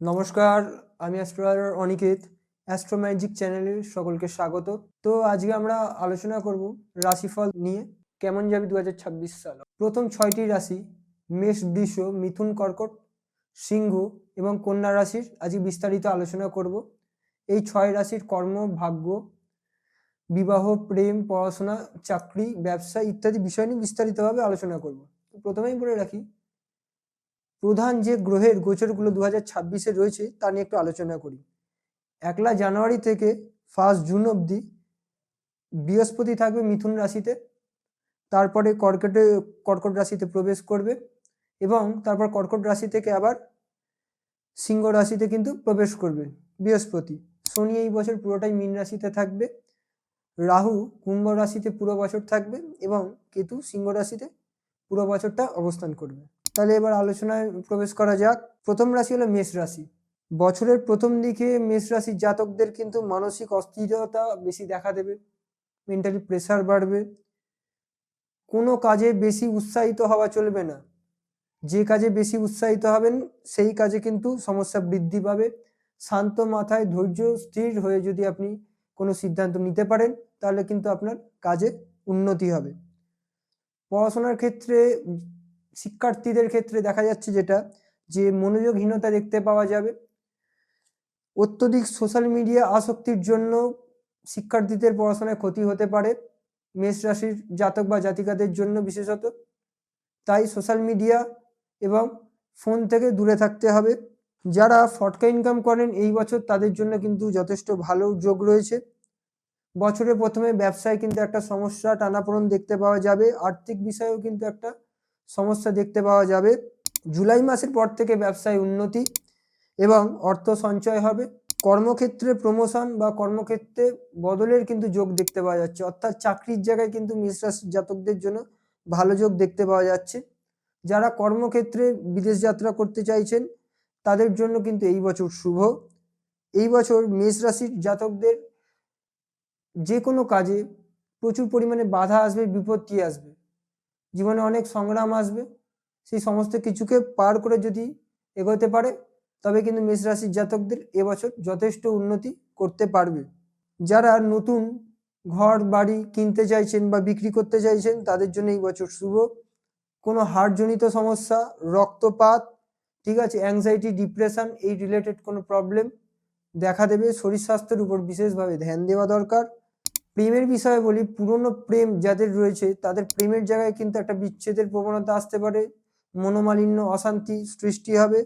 নমস্কার, আমি astrologer Aniket astro magic চ্যানেলে সকলকে স্বাগত। তো আজকে আমরা আলোচনা করব রাশিফল নিয়ে, কেমন যাবে দু হাজার ছাব্বিশ সাল? প্রথম ছয়টি রাশি, মেষ, বৃষ, মিথুন, কর্কট, সিংহ এবং কন্যা রাশির আজকে বিস্তারিত আলোচনা করব। এই ছয় রাশির কর্ম, ভাগ্য, বিবাহ, প্রেম, পড়াশোনা, চাকরি, ব্যবসা ইত্যাদি বিষয় নিয়ে বিস্তারিতভাবে আলোচনা করব। প্রথমেই বলে রাখি প্রধান যে গ্রহের গোচরগুলো দু হাজার ছাব্বিশে রয়েছে তা নিয়ে একটু আলোচনা করি। একলা জানুয়ারি থেকে ফার্স্ট জুন অবধি বৃহস্পতি থাকবে মিথুন রাশিতে, তারপরে কর্কটে, কর্কট রাশিতে প্রবেশ করবে এবং তারপর কর্কট রাশি থেকে আবার সিংহ রাশিতে কিন্তু প্রবেশ করবে বৃহস্পতি। শনি এই বছর পুরোটাই মীন রাশিতে থাকবে, রাহু কুম্ভ রাশিতে পুরো বছর থাকবে এবং কেতু সিংহ রাশিতে পুরো বছরটা অবস্থান করবে। তাহলে এবার আলোচনায় প্রবেশ করা যাক। প্রথম রাশি হলো মেষ রাশি। বছরের প্রথম দিকে মেষ রাশির জাতকদের কিন্তু মানসিক অস্থিরতা বেশি দেখা দেবে, মেন্টালি প্রেসার বাড়বে। কোনো কাজে বেশি উৎসাহিত হওয়া চলবে না। যে কাজে বেশি উৎসাহিত হবেন, সেই কাজে কিন্তু সমস্যা বৃদ্ধি পাবে। শান্ত মাথায় ধৈর্য স্থির হয়ে যদি আপনি কোনো সিদ্ধান্ত নিতে পারেন, তাহলে কিন্তু আপনার কাজে উন্নতি হবে। পড়াশোনার ক্ষেত্রে শিক্ষার্থীদের ক্ষেত্রে দেখা যাচ্ছে যেটা, যে মনোযোগহীনতা দেখতে পাওয়া যাবে। অত্যধিক সোশ্যাল মিডিয়া আসক্তির জন্য শিক্ষার্থীদের পড়াশোনায় ক্ষতি হতে পারে, মেষ রাশির জাতক বা জাতিকাদের জন্য বিশেষত। তাই সোশ্যাল মিডিয়া এবং ফোন থেকে দূরে থাকতে হবে। যারা ফটকা ইনকাম করেন, এই বছর তাদের জন্য কিন্তু যথেষ্ট ভালো যোগ রয়েছে। বছরের প্রথমে ব্যবসায় কিন্তু একটা সমস্যা, টানাপোড়ন দেখতে পাওয়া যাবে। আর্থিক বিষয়েও কিন্তু একটা সমস্যা দেখতে পাওয়া যাবে। জুলাই মাসের পর থেকে ব্যবসায় উন্নতি এবং অর্থ সঞ্চয় হবে। কর্মক্ষেত্রে প্রমোশন বা কর্মক্ষেত্রে বদলের কিন্তু যোগ দেখতে পাওয়া যাচ্ছে। অর্থাৎ চাকরির জায়গায় কিন্তু মেষ রাশির জাতকদের জন্য ভালো যোগ দেখতে পাওয়া যাচ্ছে। যারা কর্মক্ষেত্রে বিদেশ যাত্রা করতে চাইছেন, তাদের জন্য কিন্তু এই বছর শুভ। এই বছর মেষ রাশির জাতকদের যে কোনো কাজে প্রচুর পরিমাণে বাধা আসবে, বিপত্তি আসবে। জীবনে অনেক সংগ্রাম আসবে। সেই সমস্ত কিছুকে পার করে যদি এগোতে পারে, তবে কিন্তু মেষ রাশির জাতকদের এবছর যথেষ্ট উন্নতি করতে পারবে। যারা নতুন ঘর, বাড়ি কিনতে চাইছেন বা বিক্রি করতে চাইছেন, তাদের জন্য এই বছর শুভ। কোনো হাড়জনিত সমস্যা, রক্তপাত, ঠিক আছে অ্যাংজাইটি ডিপ্রেশন এই রিলেটেড কোনো প্রবলেম দেখা দেবে। শরীর স্বাস্থ্যের উপর বিশেষভাবে ধ্যান দেওয়া দরকার। প্রেমের বিষয়ে বলি, পুরনো প্রেম যাদের রয়েছে, তাদের প্রেমের জায়গায় কিন্তু একটা বিচ্ছেদের প্রবণতা আসতে পারে। মনোমালিন্য, অশান্তি সৃষ্টি হবে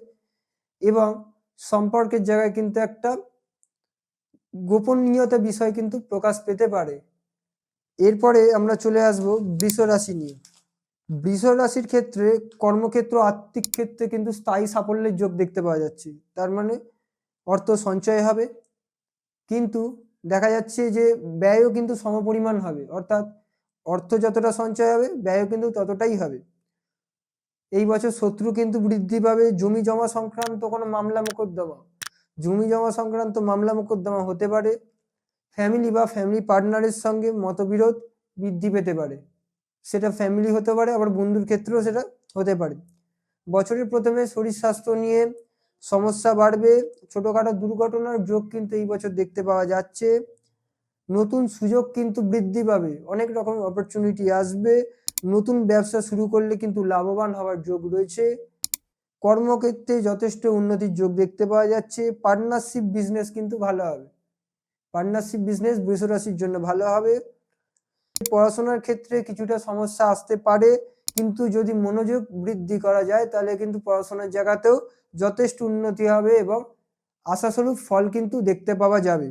এবং সম্পর্কের জায়গায় কিন্তু একটা গোপনীয়তা বিষয় কিন্তু প্রকাশ পেতে পারে। এরপরে আমরা চলে আসব বৃষ রাশি নিয়ে। বৃষ রাশির ক্ষেত্রে কর্মক্ষেত্র, আর্থিক ক্ষেত্রে কিন্তু স্থায়ী সাফল্যের যোগ দেখতে পাওয়া যাচ্ছে। তার মানে অর্থ সঞ্চয় হবে। কিন্তু দেখা যাচ্ছে যে ব্যয়ও কিন্তু সমপরিমাণ হবে। অর্থাৎ অর্থ যতটা সঞ্চয় হবে, ব্যয়ও কিন্তু ততটাই হবে। এই বছর শত্রু কিন্তু বৃদ্ধি পাবে। জমি জমা সংক্রান্ত কোনো মামলা মোকদ্দমা, জমি জমা সংক্রান্ত মামলা মোকদ্দমা হতে পারে। ফ্যামিলি বা ফ্যামিলি পার্টনারের সঙ্গে মতবিরোধ বৃদ্ধি পেতে পারে। সেটা ফ্যামিলি হতে পারে, আবার বন্ধুর ক্ষেত্রেও সেটা হতে পারে। বছরের প্রথমে শরীর স্বাস্থ্য নিয়ে সমস্যা বাড়বে। ছোটখাটো দুর্ঘটনার যোগ কিন্তু এই বছর দেখতে পাওয়া যাচ্ছে। নতুন সুযোগ কিন্তু বৃদ্ধি পাবে। অনেক রকম অপরচুনিটি আসবে। নতুন ব্যবসা শুরু করলে কিন্তু লাভবান হওয়ার যোগ রয়েছে। কর্মক্ষেত্রে যথেষ্ট উন্নতির যোগ দেখতে পাওয়া যাচ্ছে। পার্টনারশিপ বিজনেস কিন্তু ভালো হবে। পার্টনারশিপ বিজনেস বৃষরাশির জন্য ভালো হবে। পড়াশোনার ক্ষেত্রে কিছুটা সমস্যা আসতে পারে। কিন্তু যদি মনোযোগ বৃদ্ধি করা যায়, তাহলে কিন্তু পড়াশোনার জায়গাতেও যথেষ্ট উন্নতি হবে এবং আশাস্বরূপ ফল কিন্তু দেখতে পাওয়া যাবে।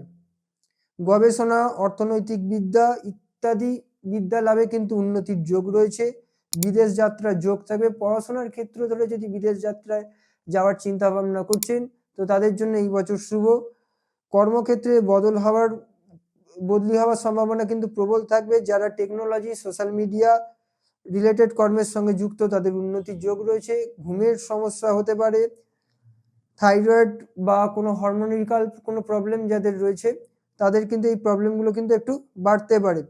গবেষণা, অর্থনৈতিক বিদ্যা ইত্যাদি বিদ্যা লাভে কিন্তু উন্নতির যোগ রয়েছে। বিদেশ যাত্রার যোগ থাকবে। পড়াশোনার ক্ষেত্র ধরে যদি বিদেশ যাত্রায় যাওয়ার চিন্তা ভাবনা করছেন, তো তাদের জন্য এই বছর শুভ। কর্মক্ষেত্রে বদল হওয়ার, বদলি হওয়ার সম্ভাবনা কিন্তু প্রবল থাকবে। যারা টেকনোলজি, সোশ্যাল মিডিয়া রিলেটেড কর্মের সঙ্গে যুক্ত, তাদের উন্নতির যোগ রয়েছে। ঘুমের সমস্যা হতে পারে। থাইরয়েড বা কোনো হরমোনিকাল কোনো প্রবলেম যাদের রয়েছে, তাদের কিন্তু এই প্রবলেমগুলো কিন্তু একটু বাড়তে পারে।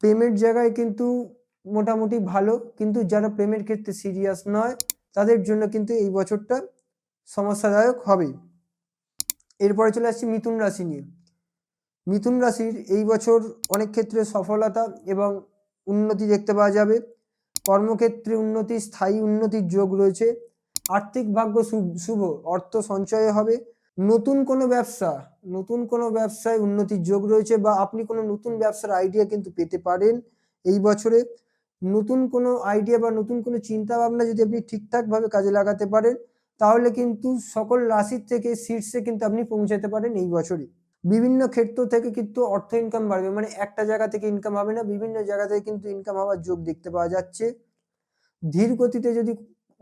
প্রেমের জায়গায় কিন্তু মোটামুটি ভালো, কিন্তু যারা প্রেমের ক্ষেত্রে সিরিয়াস নয়, তাদের জন্য কিন্তু এই বছরটা সমস্যাদায়ক হবে। এরপরে চলে আসছি মিথুন রাশি নিয়ে। মিথুন রাশির এই বছর অনেক ক্ষেত্রে সফলতা এবং উন্নতি দেখতে পাওয়া যাবে। কর্মক্ষেত্রে উন্নতি, স্থায়ী উন্নতির যোগ রয়েছে। আর্থিক ভাগ্য শুভ অর্থ সঞ্চয় হবে। নতুন কোনো ব্যবসা, নতুন কোনো ব্যবসায় উন্নতির যোগ রয়েছে বা আপনি কোনো নতুন ব্যবসার আইডিয়া কিন্তু পেতে পারেন এই বছরে। নতুন কোনো আইডিয়া বা নতুন কোনো চিন্তা ভাবনা যদি আপনি ঠিকঠাকভাবে কাজে লাগাতে পারেন, তাহলে কিন্তু সকল রাশির থেকে শীর্ষে কিন্তু আপনি পৌঁছাতে পারেন এই বছরে। বিভিন্ন ক্ষেত্র থেকে কিন্তু অর্থ ইনকাম বাড়বে মানে একটা জায়গা থেকে ইনকাম হবে না, বিভিন্ন জায়গা থেকে কিন্তু ইনকাম হওয়ার যোগ দেখতে পাওয়া যাচ্ছে। ধীর গতিতে যদি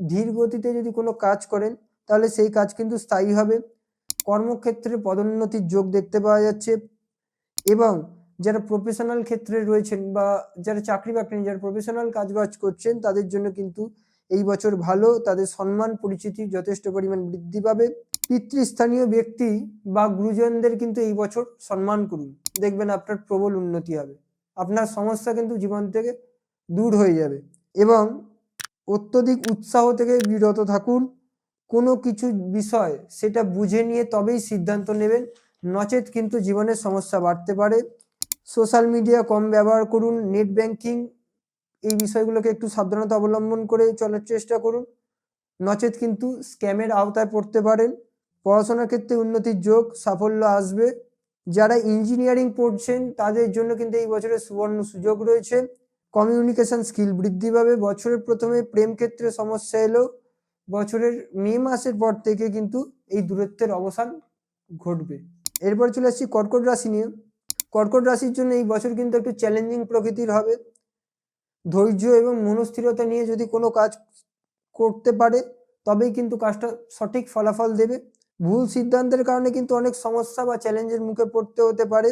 ধীর গতিতে যদি কোনো কাজ করেন, তাহলে সেই কাজ কিন্তু স্থায়ী হবে। কর্মক্ষেত্রে পদোন্নতির যোগ দেখতে পাওয়া যাচ্ছে এবং যারা প্রফেশনাল ক্ষেত্রে রয়েছেন বা যারা চাকরি বাকরি যারা প্রফেশনাল কাজবাজ করছেন, তাদের জন্য কিন্তু এই বছর ভালো। তাদের সম্মান, পরিচিতি যথেষ্ট পরিমাণ বৃদ্ধি পাবে। পিতৃস্থানীয় ব্যক্তি বা গুরুজনদের কিন্তু এই বছর সম্মান করুন। দেখবেন আপনার প্রবল উন্নতি হবে। আপনার সমস্যা কিন্তু জীবন থেকে দূর হয়ে যাবে এবং অত্যধিক উৎসাহ থেকে বিরত থাকুন। কোনো কিছু বিষয় সেটা বুঝে নিয়ে তবেই সিদ্ধান্ত নেবেন। নচেত কিন্তু জীবনের সমস্যা বাড়তে পারে। সোশ্যাল মিডিয়া কম ব্যবহার করুন, নেট ব্যাংকিং এই বিষয়গুলোকে একটু সাবধানতা অবলম্বন করে চলার চেষ্টা করুন। নচেত কিন্তু স্ক্যামের আওতায় পড়তে পারেন। পড়াশোনার ক্ষেত্রে উন্নতির যোগ, সাফল্য আসবে। যারা ইঞ্জিনিয়ারিং পড়ছেন তাদের জন্য কিন্তু এই বছরের সুবর্ণ সুযোগ রয়েছে। কমিউনিকেশন স্কিল বৃদ্ধি পাবে। বছরের প্রথমে প্রেম ক্ষেত্রে সমস্যা এলো। বছরের মে মাসের পর থেকে কিন্তু এই দূরত্বের অবসান ঘটবে। এরপর চলে আসছি কর্কট রাশি নিয়ে। কর্কট রাশির জন্য এই বছর কিন্তু একটু চ্যালেঞ্জিং প্রকৃতির হবে। ধৈর্য এবং মনস্থিরতা নিয়ে যদি কোনো কাজ করতে পারে, তবেই কিন্তু কাজটা সঠিক ফলাফল দেবে। ভুল সিদ্ধান্তের কারণে কিন্তু অনেক সমস্যা বা চ্যালেঞ্জের মুখে পড়তে হতে পারে।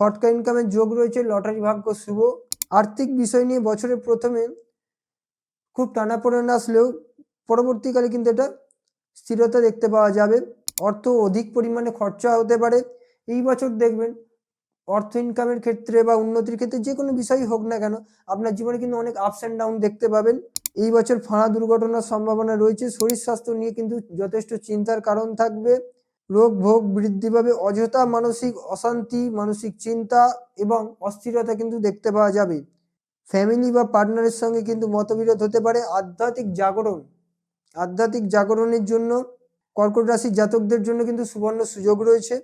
ফটকা ইনকামের যোগ রয়েছে, লটারি ভাগ্য শুভ। আর্থিক বিষয় নিয়ে বছরের প্রথমে খুব টানাপোড়েন আসলেও পরবর্তীকালে কিন্তু এটা স্থিরতা দেখতে পাওয়া যাবে। অর্থ অধিক পরিমাণে খরচা হতে পারে। এই বছর দেখবেন অর্থ ইনকামের ক্ষেত্রে বা উন্নতির ক্ষেত্রে যে কোনো বিষয়ই হোক না কেন আপনার জীবনে কিন্তু অনেক আপস অ্যান্ড ডাউন দেখতে পাবেন। এই বছর ফাঁড়া দুর্ঘটনার সম্ভাবনা রয়েছে। শরীর স্বাস্থ্য নিয়ে কিন্তু যথেষ্ট চিন্তার কারণ থাকবে। রোগ ভোগ বৃদ্ধি পাবে, অযথা মানসিক অশান্তি, মানসিক চিন্তা এবং অস্থিরতা কিন্তু দেখতে পাওয়া যাবে। ফ্যামিলি বা পার্টনারের সঙ্গে কিন্তু মতবিরোধ হতে পারে। আধ্যাত্মিক জাগরণ, আধ্যাত্মিক জাগরণের জন্য কর্কট রাশির জাতকদের জন্য কিন্তু সুবর্ণ সুযোগ রয়েছে।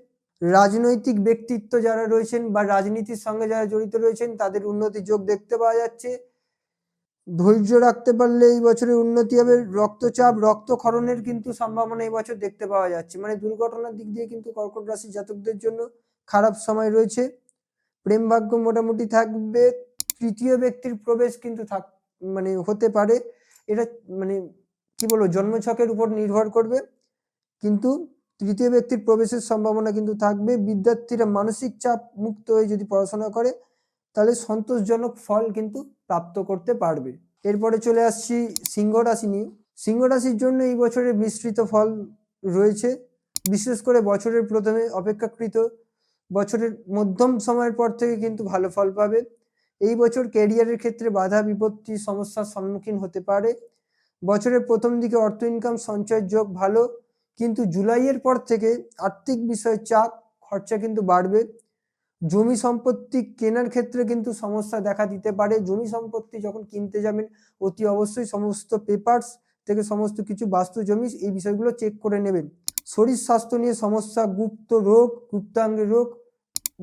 রাজনৈতিক ব্যক্তিত্ব যারা রয়েছেন বা রাজনীতির সঙ্গে যারা জড়িত রয়েছেন, তাদের উন্নতির যোগ দেখতে পাওয়া যাচ্ছে। ধৈর্য রাখতে পারলে এই বছরে উন্নতি হবে। রক্তচাপ, রক্তক্ষরণের কিন্তু সম্ভাবনা এই বছর দেখতে পাওয়া যাচ্ছে। মানে দুর্ঘটনার দিক দিয়ে কিন্তু কর্কট রাশি জাতকদের জন্য খারাপ সময় রয়েছে। প্রেম ভাগ্য মোটামুটি থাকবে। তৃতীয় ব্যক্তির প্রবেশ কিন্তু থাক মানে হতে পারে। এটা মানে কি বলব, জন্মছকের উপর নির্ভর করবে। কিন্তু তৃতীয় ব্যক্তির প্রবেশের সম্ভাবনা কিন্তু থাকবে। বিদ্যার্থীরা মানসিক চাপ মুক্ত হয়ে যদি পড়াশোনা করে তাহলে সন্তোষজনক ফল কিন্তু প্রাপ্ত করতে পারবে। এরপরে চলে আসছি সিংহ রাশি নিয়ে। সিংহ রাশির জন্য এই বছরে মিশ্রিত ফল রয়েছে। বিশেষ করে বছরের প্রথমে অপেক্ষাকৃত, বছরের মধ্যম সময়ের পর থেকে কিন্তু ভালো ফল পাবে। এই বছর ক্যারিয়ারের ক্ষেত্রে বাধা বিপত্তি সমস্যার সম্মুখীন হতে পারে। বছরের প্রথম দিকে অর্থ ইনকাম সঞ্চয়ের যোগ ভালো, কিন্তু জুলাইয়ের পর থেকে আর্থিক বিষয়ে চাপ, খরচা কিন্তু বাড়বে। জমি সম্পত্তি কেনার ক্ষেত্রে কিন্তু সমস্যা দেখা দিতে পারে। জমি সম্পত্তি যখন কিনতে যাবেন, অতি অবশ্যই সমস্ত পেপারস থেকে সমস্ত কিছু বাস্তু জমি এই বিষয়গুলো চেক করে নেবেন। শরীর স্বাস্থ্য নিয়ে সমস্যা, গুপ্ত রোগ গুপ্তাঙ্গের রোগ,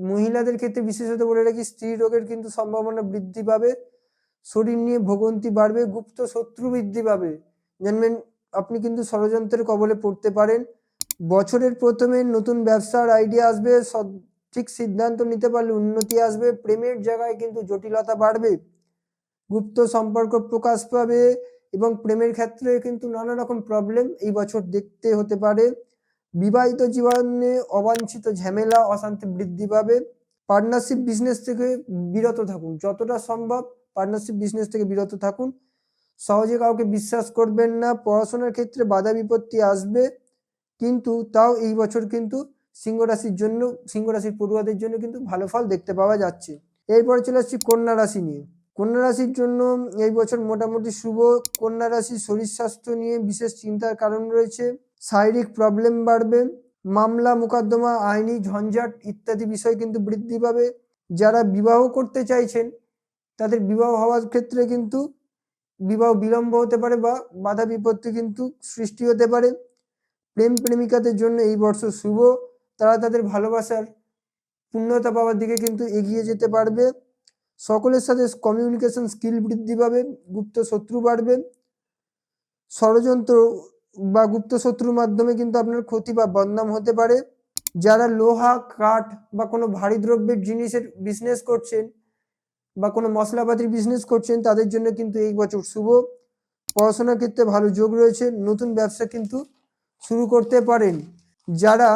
মহিলাদের ক্ষেত্রে বিশেষত বলে রাখি, স্ত্রী রোগের কিন্তু সম্ভাবনা বৃদ্ধি পাবে। শরীর নিয়ে ভোগন্তি বাড়বে, গুপ্ত শত্রু বৃদ্ধি পাবে। জানবেন, আপনি কিন্তু ষড়যন্ত্রের কবলে পড়তে পারেন। বছরের প্রথমে নতুন ব্যবসার আইডিয়া আসবে সঠিক সিদ্ধান্ত নিতে পারলে উন্নতি আসবে, প্রেমের জায়গায় কিন্তু জটিলতা বাড়বে। গুপ্ত সম্পর্ক প্রকাশ পাবে এবং প্রেমের ক্ষেত্রে কিন্তু নানা রকম প্রবলেম এই বছর দেখতে হতে পারে। বিবাহিত জীবনে অবাঞ্ছিত ঝামেলা, অশান্তি বৃদ্ধি পাবে। পার্টনারশিপ বিজনেস থেকে বিরত থাকুন, যতটা সম্ভব পার্টনারশিপ বিজনেস থেকে বিরত থাকুন। সহজে কাউকে বিশ্বাস করবেন না, পড়াশোনার ক্ষেত্রে বাধা বিপত্তি আসবে, কিন্তু তাও এই বছর কিন্তু সিংহ রাশির জন্য, সিংহ রাশির পড়ুয়াদের জন্য কিন্তু ভালো ফল দেখতে পাওয়া যাচ্ছে। এরপরে চলে আসছি কন্যা রাশি নিয়ে। কন্যা রাশির জন্য এই বছর মোটামুটি শুভ। কন্যা রাশির শরীর স্বাস্থ্য নিয়ে বিশেষ চিন্তার কারণ রয়েছে। শারীরিক প্রবলেম বাড়বে। মামলা, মোকদ্দমা, আইনি ঝঞ্ঝাট ইত্যাদি বিষয় কিন্তু বৃদ্ধি পাবে। যারা বিবাহ করতে চাইছেন, তাদের বিবাহ হওয়ার ক্ষেত্রে কিন্তু বিবাহ বিলম্ব হতে পারে বা বাধা বিপত্তি কিন্তু সৃষ্টি হতে পারে। প্রেম প্রেমিকাদের জন্য এই বর্ষ শুভ। তারা তাদের ভালোবাসার পূর্ণতা পাওয়ার দিকে কিন্তু এগিয়ে যেতে পারবে। সকলের সাথে কমিউনিকেশন স্কিল বৃদ্ধি পাবে, গুপ্ত শত্রু বাড়বে। ষড়যন্ত্র বা গুপ্ত শত্রুর মাধ্যমে কিন্তু আপনার ক্ষতি বা বদনাম হতে পারে। যারা লোহা, কাঠ বা কোনো ভারী দ্রব্যের জিনিসের বিজনেস করছেন বা কোনো মশলাপাতির বিজনেস করছেন, তাদের জন্য কিন্তু এই বছর শুভ। পড়াশোনার ক্ষেত্রে ভালো যোগ রয়েছে, নতুন ব্যবসা কিন্তু শুরু করতে পারেন। যারা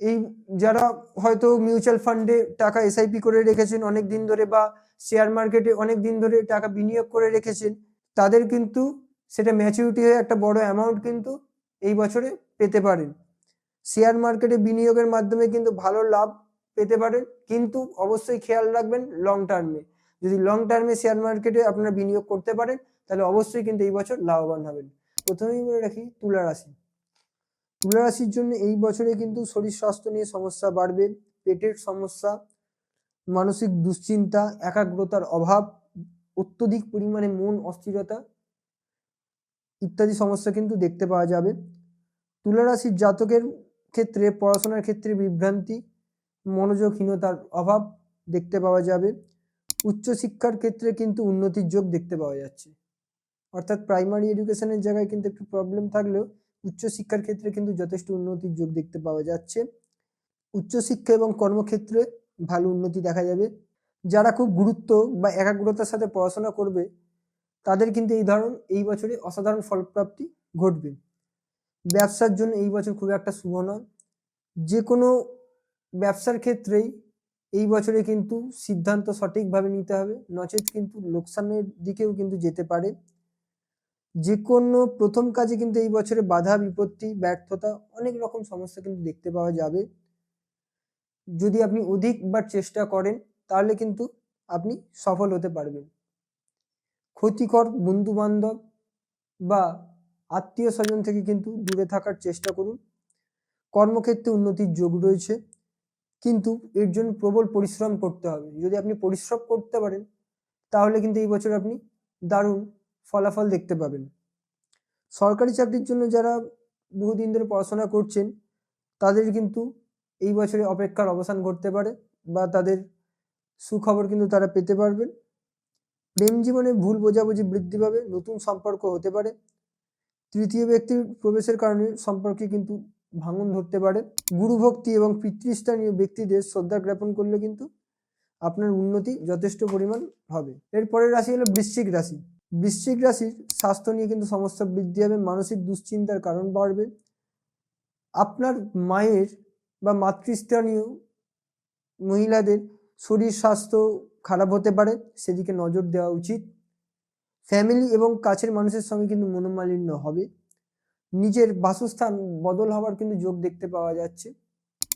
এই যারা হয়তো মিউচুয়াল ফান্ডে টাকা এসআইপি করে রেখেছেন, অনেক দিন ধরে বা শেয়ার মার্কেটে অনেক দিন ধরে টাকা বিনিয়োগ করে রেখেছেন, তাদের কিন্তু সেটা ম্যাচুরিটি হয়ে একটা বড় অ্যামাউন্ট কিন্তু এই বছরে পেতে পারেন। শেয়ার মার্কেটে বিনিয়োগের মাধ্যমে কিন্তু ভালো লাভ পেতে পারেন, কিন্তু অবশ্যই খেয়াল রাখবেন লং টার্মে যদি লং টার্মে শেয়ার মার্কেটে আপনারা বিনিয়োগ করতে পারেন, তাহলে অবশ্যই কিন্তু এই বছর লাভবান হবেন। প্রথমেই বলে রাখি, তুলা রাশি। তুলা রাশির জন্য এই বছরে কিন্তু শরীর স্বাস্থ্য নিয়ে সমস্যা বাড়বে, পেটের সমস্যা, মানসিক দুশ্চিন্তা, একাগ্রতার অভাব, অত্যধিক পরিমাণে মন অস্থিরতা ইত্যাদি সমস্যা কিন্তু দেখতে পাওয়া যাবে। তুলা রাশির জাতকের ক্ষেত্রে, পড়াশোনার ক্ষেত্রে বিভ্রান্তি, মনোযোগহীনতার অভাব দেখতে পাওয়া যাবে। উচ্চশিক্ষার ক্ষেত্রে কিন্তু উন্নতির যোগ দেখতে পাওয়া যাচ্ছে। অর্থাৎ প্রাইমারি এডুকেশনের জায়গায় কিন্তু একটু প্রবলেম থাকলেও উচ্চশিক্ষার ক্ষেত্রে কিন্তু যথেষ্ট উন্নতির যোগ দেখতে পাওয়া যাচ্ছে। উচ্চশিক্ষা এবং কর্মক্ষেত্রে ভালো উন্নতি দেখা যাবে। যারা খুব গুরুত্ব বা একাগ্রতার সাথে পড়াশোনা করবে, তাদের কিন্তু এই ধরন, এই বছরে অসাধারণ ফলপ্রাপ্তি ঘটবে। ব্যবসার জন্য এই বছর খুব একটা শুভ নয়। যে কোনো ব্যবসার ক্ষেত্রেই এই বছরে কিন্তু সিদ্ধান্ত সঠিকভাবে নিতে হবে। নচেত কিন্তু লোকসানের দিকেও কিন্তু যেতে পারে। যে কোনো প্রথম কাজে কিন্তু এই বছরে বাধা, বিপত্তি, ব্যর্থতা অনেক রকম সমস্যা কিন্তু দেখতে পাওয়া যাবে। যদি আপনি অধিকবার চেষ্টা করেন, তাহলে কিন্তু আপনি সফল হতে পারবেন। ক্ষতিকর বন্ধু বান্ধব বা আত্মীয় স্বজন থেকে কিন্তু দূরে থাকার চেষ্টা করুন। কর্মক্ষেত্রে উন্নতির যোগ রয়েছে, কিন্তু এর জন্য প্রবল পরিশ্রম করতে হবে। যদি আপনি পরিশ্রম করতে পারেন, তাহলে কিন্তু এই বছর আপনি দারুণ ফলাফল দেখতে পাবেন। সরকারি চাকরির জন্য যারা বহুদিন ধরে পড়াশোনা করছেন, তাদের কিন্তু এই বছরে অপেক্ষার অবসান ঘটতে পারে বা তাদের সুখবর কিন্তু তারা পেতে পারবেন। প্রেম জীবনে ভুল বোঝাবুঝি বৃদ্ধি পাবে, নতুন সম্পর্ক হতে পারে। তৃতীয় ব্যক্তির প্রবেশের কারণে সম্পর্কে কিন্তু ভাঙন ধরতে পারে। গুরুভক্তি এবং পিতৃস্থানীয় ব্যক্তিদের শ্রদ্ধা জ্ঞাপন করলে কিন্তু আপনার উন্নতি যথেষ্ট পরিমাণ হবে। এরপরের রাশি হলো বৃশ্চিক রাশি। বৃশ্চিক রাশির স্বাস্থ্য নিয়ে কিন্তু সমস্যা বৃদ্ধি হবে, মানসিক দুশ্চিন্তার কারণ বাড়বে। আপনার মায়ের বা মাতৃস্থানীয় মহিলাদের শরীর স্বাস্থ্য খারাপ হতে পারে, সেদিকে নজর দেওয়া উচিত। ফ্যামিলি এবং কাছের মানুষের সঙ্গে কিন্তু মনোমালিন্য হবে। নিজের বাসস্থান বদল হওয়ার কিন্তু যোগ দেখতে পাওয়া যাচ্ছে।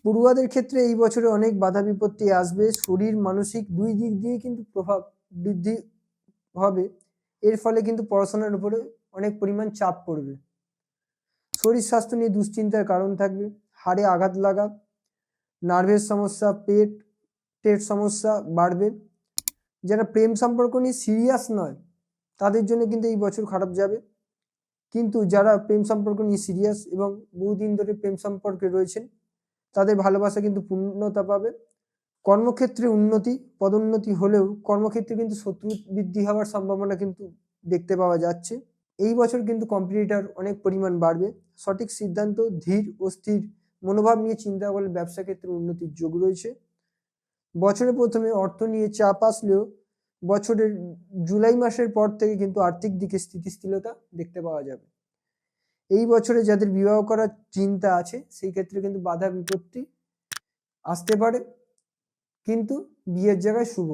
পড়ুয়াদের ক্ষেত্রে এই বছরে অনেক বাধা বিপত্তি আসবে, শরীর, মানসিক দুই দিক দিয়ে কিন্তু প্রভাব বৃদ্ধি হবে। এর ফলে কিন্তু পড়াশোনার উপরে অনেক পরিমাণ চাপ পড়বে। শরীর স্বাস্থ্য নিয়ে দুশ্চিন্তার কারণ থাকবে, হাড়ে আঘাত লাগা, নার্ভের সমস্যা, পেট, টেট সমস্যা বাড়বে। যারা প্রেম সম্পর্ক নিয়ে সিরিয়াস নয়, তাদের জন্য কিন্তু এই বছর খারাপ যাবে। কিন্তু যারা প্রেম সম্পর্ক নিয়ে সিরিয়াস এবং বহুদিন ধরে প্রেম সম্পর্কে রয়েছেন, তাদের ভালোবাসা কিন্তু পূর্ণতা পাবে। কর্মক্ষেত্রে উন্নতি, পদোন্নতি হলেও কর্মক্ষেত্রে কিন্তু শত্রু বৃদ্ধি হওয়ার সম্ভাবনা কিন্তু দেখতে পাওয়া যাচ্ছে। এই বছর কিন্তু কম্পিটিটার অনেক পরিমাণ বাড়বে। সঠিক সিদ্ধান্ত, ধীর ও স্থির মনোভাব নিয়ে চিন্তা করলে ব্যবসা ক্ষেত্রে উন্নতির যোগ রয়েছে। বছরের প্রথমে অর্থ নিয়ে চাপ আসলেও বছরের জুলাই মাসের পর থেকে কিন্তু আর্থিক দিকে স্থিতিশীলতা দেখতে পাওয়া যাবে। এই বছরে যাদের বিবাহ করার চিন্তা আছে, সেই ক্ষেত্রে কিন্তু বাধা বিপত্তি আসতে পারে। কিন্তু বিয়ের জায়গায় শুভ।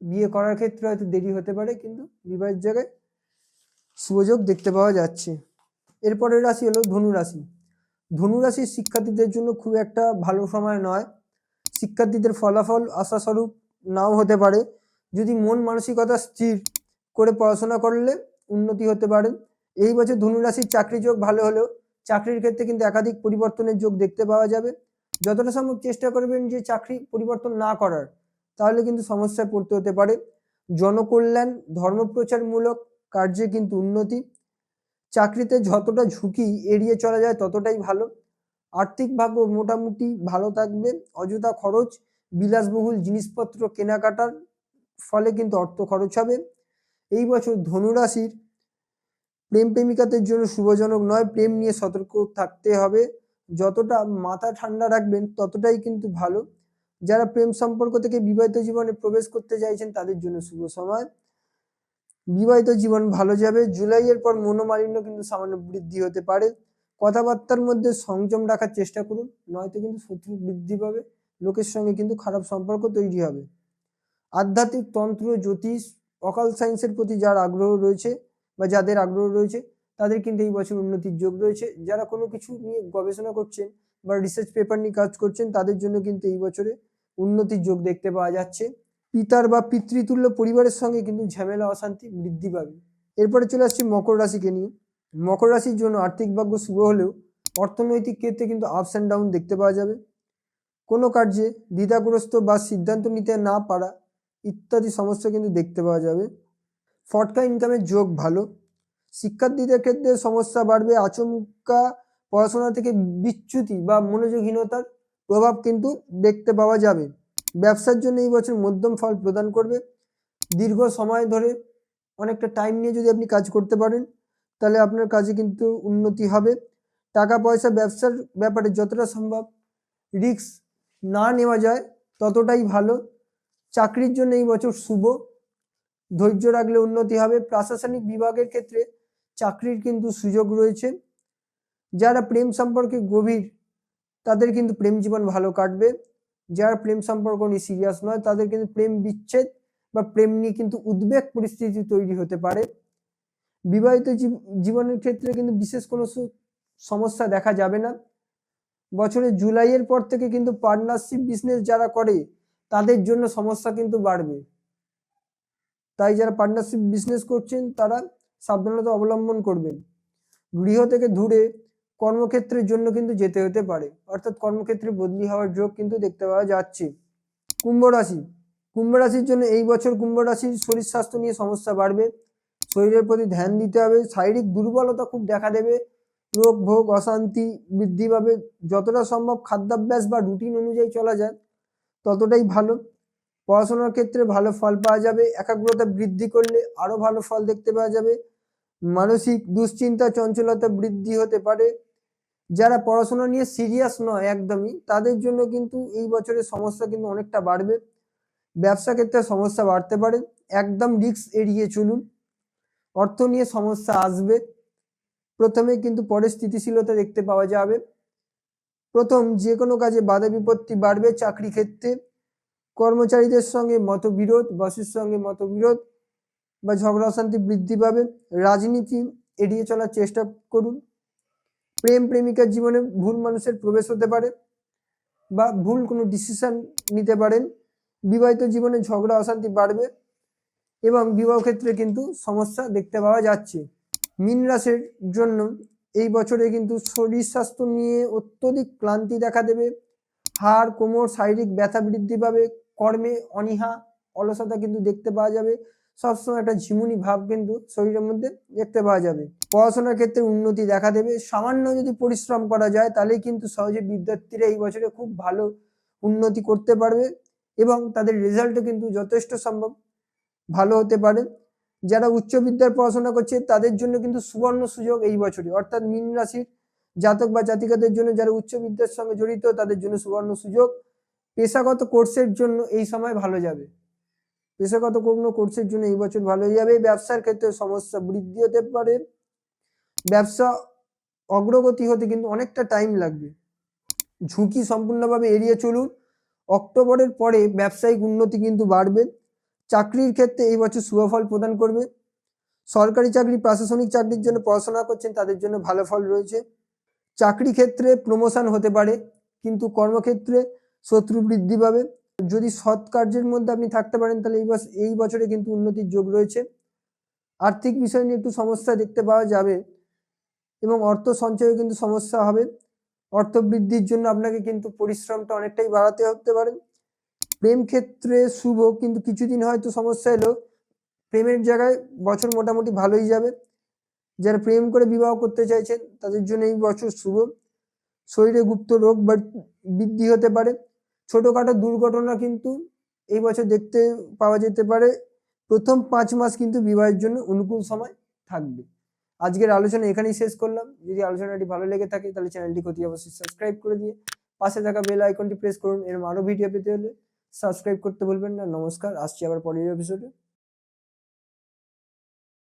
বিয়ে করার ক্ষেত্রে হয়তো দেরি হতে পারে, কিন্তু বিবাহের জায়গায় সুযোগ দেখতে পাওয়া যাচ্ছে। এরপরের রাশি হলো ধনু রাশি। ধনু রাশির শিক্ষার্থীদের জন্য খুব একটা ভালো সময় নয়। শিক্ষার্থীদের ফলাফল আশাস্বরূপ নাও হতে পারে। যদি মন মানসিকতা স্থির করে পড়াশোনা করলে উন্নতি হতে পারে। এই বছর ধনুরাশির চাকরি যোগ ভালো হলেও চাকরির ক্ষেত্রে কিন্তু একাধিক পরিবর্তনের যোগ দেখতে পাওয়া যাবে। যতটা সম্ভব চেষ্টা করবেন যে চাকরি পরিবর্তন না করার, তাহলে কিন্তু সমস্যায় পড়তে হতে পারে। জনকল্যাণ ধর্মপ্রচারমূলক কার্যে কিন্তু উন্নতি। চাকরিতে যতটা ঝুঁকি এড়িয়ে চলা যায় ততটাই ভালো। আর্থিক ভাগ্য মোটামুটি ভালো থাকবে, অযথা খরচ, বিলাসবহুল জিনিসপত্র কেনাকাটার ফলে কিন্তু অর্থ খরচ হবে। এই বছর ধনুরাশির প্রেম প্রেমিকাদের জন্য শুভজনক নয়, প্রেম নিয়ে সতর্ক থাকতে হবে। যতটা মাথা ঠান্ডা রাখবেন ততটাই কিন্তু ভালো। যারা প্রেম সম্পর্ক থেকে বিবাহিত জীবনে প্রবেশ করতে চাইছেন, তাদের জন্য শুভ সময়। বিবাহিত জীবন ভালো যাবে। জুলাইয়ের পর মনোমালিন্য কিন্তু সামান্য বৃদ্ধি হতে পারে। কথাবার্তার মধ্যে সংযম রাখার চেষ্টা করুন, নয়তো কিন্তু শত্রু বৃদ্ধি পাবে। লোকের সঙ্গে কিন্তু খারাপ সম্পর্ক তৈরি হবে। আধ্যাত্মিক তন্ত্র, জ্যোতিষ, অকাল সায়েন্সের প্রতি যার আগ্রহ রয়েছে বা যাদের আগ্রহ রয়েছে তাদের কিন্তু এই বছর উন্নতির যোগ রয়েছে। যারা কোনো কিছু নিয়ে গবেষণা করছেন বা রিসার্চ পেপার নিয়ে কাজ করছেন, তাদের জন্য কিন্তু এই বছরে উন্নতির যোগ দেখতে পাওয়া যাচ্ছে। পিতার বা পিতৃতুল্য পরিবারের সঙ্গে কিন্তু ঝামেলা, অশান্তি বৃদ্ধি পাবে। এরপরে চলে আসছি মকর রাশিকে নিয়ে। মকর রাশির জন্য আর্থিক ভাগ্য শুভ হলেও অর্থনৈতিক ক্ষেত্রে কিন্তু আপস অ্যান্ড ডাউন দেখতে পাওয়া যাবে। কোনো কার্যে দ্বিধাগ্রস্ত বা সিদ্ধান্ত নিতে না পারা ইত্যাদি সমস্যা কিন্তু দেখতে পাওয়া যাবে। ফটকা ইনকামের যোগ ভালো। শিক্ষার্থীদের ক্ষেত্রে সমস্যা বাড়বে, আচমকা পড়াশোনা থেকে বিচ্যুতি বা মনোযোগহীনতার প্রভাব কিন্তু দেখতে পাওয়া যাবে। ব্যবসার জন্য এই বছর মধ্যম ফল প্রদান করবে। দীর্ঘ সময় ধরে অনেকটা টাইম নিয়ে যদি আপনি কাজ করতে পারেন, তাহলে আপনার কাজে কিন্তু উন্নতি হবে। টাকা পয়সা ব্যবসার ব্যাপারে যতটা সম্ভব রিস্ক না নেওয়া যায়, ততটাই ভালো। চাকরির জন্য এই বছর শুভ। ধৈর্য রাখলে উন্নতি হবে। প্রশাসনিক বিভাগের ক্ষেত্রে চাকরির কিন্তু সুযোগ রয়েছে। যারা প্রেম সম্পর্কে গভীর, তাদের কিন্তু প্রেম জীবন ভালো কাটবে। যারা প্রেম সম্পর্ক নিয়ে সিরিয়াস নয়, তাদের কিন্তু প্রেম বিচ্ছেদ বা প্রেম নিয়ে কিন্তু উদ্বেগ পরিস্থিতি তৈরি হতে পারে। বিবাহিত জীব- জীবনের ক্ষেত্রে কিন্তু বিশেষ কোনো সমস্যা দেখা যাবে না। বছরের জুলাইয়ের পর থেকে কিন্তু পার্টনারশিপ বিজনেস যারা করে, তাদের জন্য সমস্যা কিন্তু বাড়বে। তাই যারা পার্টনারশিপ বিজনেস করছেন, তারা সাবধানতা অবলম্বন করবেন। গৃহ থেকে দূরে কর্মক্ষেত্রের জন্য কিন্তু যেতে হতে পারে। অর্থাৎ কর্মক্ষেত্রে বদলি হওয়ার যোগ কিন্তু দেখতে পাওয়া যাচ্ছে। কুম্ভ রাশি। কুম্ভ রাশির জন্য এই বছর কুম্ভ রাশির শরীর স্বাস্থ্য নিয়ে সমস্যা বাড়বে। শরীরের প্রতি ধ্যান দিতে হবে। শারীরিক দুর্বলতা খুব দেখা দেবে। রোগ, ভোগ, অশান্তি বৃদ্ধি পাবে। যতটা সম্ভব খাদ্যাভ্যাস বা রুটিন অনুযায়ী চলা যায়, ততটাই ভালো। পড়াশোনার ক্ষেত্রে ভালো ফল পাওয়া যাবে, একাগ্রতা বৃদ্ধি করলে আরও ভালো ফল দেখতে পাওয়া যাবে, মানসিক দুশ্চিন্তা, চঞ্চলতা বৃদ্ধি হতে পারে। যারা পড়াশোনা নিয়ে সিরিয়াস নয় একদমই, তাদের জন্য কিন্তু এই বছরের সমস্যা কিন্তু অনেকটা বাড়বে। ব্যবসা ক্ষেত্রে সমস্যা বাড়তে পারে, একদম রিস্ক এড়িয়ে চলুন। অর্থ নিয়ে সমস্যা আসবে, প্রথমে কিন্তু পরে স্থিতিশীলতা দেখতে পাওয়া যাবে। প্রথম যে কোনো কাজে বাধা বিপত্তি বাড়বে চাকরি ক্ষেত্রে। কর্মচারীদের সঙ্গে মতবিরোধ, বসের সঙ্গে মতবিরোধ বা ঝগড়া অশান্তি বৃদ্ধি পাবে। রাজনীতি এড়িয়ে চলার চেষ্টা করুন। প্রেম প্রেমিকার জীবনে ভুল মানুষের প্রবেশ হতে পারে বা ভুল কোনো ডিসিশন নিতে পারেন। বিবাহিত জীবনে ঝগড়া, অশান্তি বাড়বে এবং বিবাহ ক্ষেত্রে কিন্তু সমস্যা দেখতে পাওয়া যাচ্ছে। মীন রাশির জন্য এই বছরে কিন্তু শরীর স্বাস্থ্য নিয়ে অত্যধিক ক্লান্তি দেখা দেবে। হাড়, কোমর, শারীরিক ব্যথা বৃদ্ধি পাবে। কর্মে অনীহা, অলসতা কিন্তু দেখতে পাওয়া যাবে। সবসময় একটা ঝিমুনি ভাব কিন্তু শরীরের মধ্যে দেখতে পাওয়া যাবে। পড়াশোনার ক্ষেত্রে উন্নতি দেখা দেবে। সামান্য যদি পরিশ্রম করা যায়, তাহলেই কিন্তু সহজে বিদ্যার্থীরা এই বছরে খুব ভালো উন্নতি করতে পারবে এবং তাদের রেজাল্টও কিন্তু যথেষ্ট সম্ভব ভালো হতে পারে। যারা উচ্চ বিদ্যার পড়াশোনা করছে, তাদের জন্য কিন্তু সুবর্ণ সুযোগ এই বছরে অর্থাৎ মীন রাশির জাতক বা জাতিকাদের জন্য যারা উচ্চ বিদ্যার সঙ্গে জড়িত, তাদের জন্য সুবর্ণ সুযোগ। পেশাগত কোর্সের জন্য এই সময় ভালো যাবে। পেশাগত কোনো কোর্সের জন্য এই বছর ভালো যাবে। ব্যবসার ক্ষেত্রে সমস্যা বৃদ্ধি হতে পারে। ব্যবসা অগ্রগতি হতে কিন্তু অনেকটা টাইম লাগবে। ঝুঁকি সম্পূর্ণভাবে এড়িয়ে চলুন। অক্টোবরের পরে ব্যবসায়িক উন্নতি কিন্তু বাড়বে। চাকরির ক্ষেত্রে এই বছর শুভফল প্রদান করবে। সরকারি চাকরি, প্রশাসনিক চাকরির জন্য পড়াশোনা করছেন, তাদের জন্য ভালো ফল রয়েছে। চাকরি ক্ষেত্রে প্রমোশন হতে পারে। কিন্তু কর্মক্ষেত্রে শত্রু বৃদ্ধি পাবে। যদি সৎ কার্যের মধ্যে আপনি থাকতে পারেন, তাহলে এই বছ- এই বছরে কিন্তু উন্নতির যোগ রয়েছে। আর্থিক বিষয় নিয়ে একটু সমস্যা দেখতে পাওয়া যাবে এবং অর্থ সঞ্চয়ে কিন্তু সমস্যা হবে। অর্থ বৃদ্ধির জন্য আপনাকে কিন্তু পরিশ্রমটা অনেকটাই বাড়াতে হতে পারে। প্রেম ক্ষেত্রে শুভ, কিন্তু কিছুদিন হয়তো সমস্যা এলো। প্রেমের জায়গায় বছর মোটামুটি ভালোই যাবে। যারা প্রেম করে বিবাহ করতে চাইছেন, তাদের জন্য এই বছর শুভ। শরীরে গুপ্ত রোগ বৃদ্ধি হতে পারে। ছোটোখাটো দুর্ঘটনা কিন্তু এই বছর দেখতে পাওয়া যেতে পারে। প্রথম পাঁচ মাস কিন্তু বিবাহের জন্য অনুকূল সময় থাকবে। আজকের আলোচনা এখানেই শেষ করলাম। যদি আলোচনাটি ভালো লেগে থাকে, তাহলে চ্যানেলটি ক্ষতি অবশ্যই সাবস্ক্রাইব করে দিয়ে পাশে থাকা বেল আইকনটি প্রেস করুন। এরম আরও ভিডিও পেতে হলে সাবস্ক্রাইব করতে ভুলবেন না। নমস্কার। আসছি আবার পরের এপিসোডে